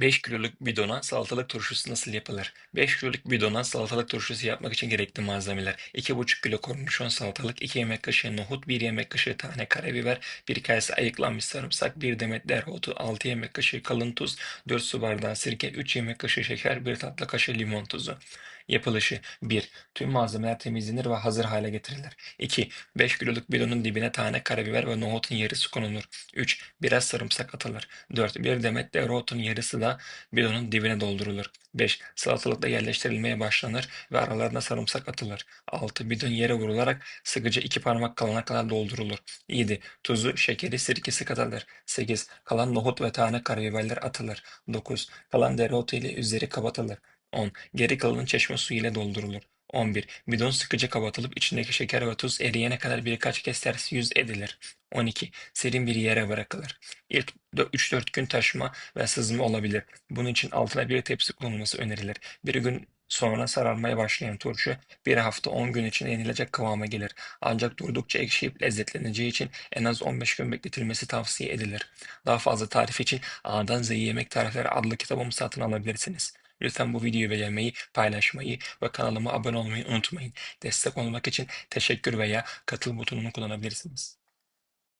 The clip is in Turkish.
5 kiloluk bidona salatalık turşusu nasıl yapılır? 5 kiloluk bidona salatalık turşusu yapmak için gerekli malzemeler. 2,5 kilo kornişon salatalık, 2 yemek kaşığı nohut, 1 yemek kaşığı tane karabiber, 1 kase ayıklanmış sarımsak, 1 demet dereotu, 6 yemek kaşığı kalın tuz, 4 su bardağı sirke, 3 yemek kaşığı şeker, 1 tatlı kaşığı limon tuzu. Yapılışı 1. Tüm malzemeler temizlenir ve hazır hale getirilir. 2. 5 kiloluk bidonun dibine tane karabiber ve nohutun yarısı konulur. 3. Biraz sarımsak atılır. 4. Bir demet dereotun yarısı da bidonun dibine doldurulur. 5. Salatalıkla yerleştirilmeye başlanır ve aralarına sarımsak atılır. 6. Bidon yere vurularak sıkıca iki parmak kalana kadar doldurulur. 7. Tuzu, şekeri, sirkesi katılır. 8. Kalan nohut ve tane karabiberler atılır. 9. Kalan dereotu ile üzeri kapatılır. 10. Geri kalanın çeşme suyu ile doldurulur. 11. Bidon sıkıca kapatılıp içindeki şeker ve tuz eriyene kadar birkaç kez ters yüz edilir. 12. Serin bir yere bırakılır. İlk 3-4 gün taşma ve sızma olabilir. Bunun için altına bir tepsi konulması önerilir. Bir gün sonra sararmaya başlayan turşu bir hafta 10 gün içinde yenilecek kıvama gelir. Ancak durdukça ekşiyip lezzetleneceği için en az 15 gün bekletilmesi tavsiye edilir. Daha fazla tarif için A'dan Z'ye Yemek Tarifleri adlı kitabımı satın alabilirsiniz. Lütfen bu videoyu beğenmeyi, paylaşmayı ve kanalıma abone olmayı unutmayın. Destek olmak için teşekkür veya katıl butonunu kullanabilirsiniz.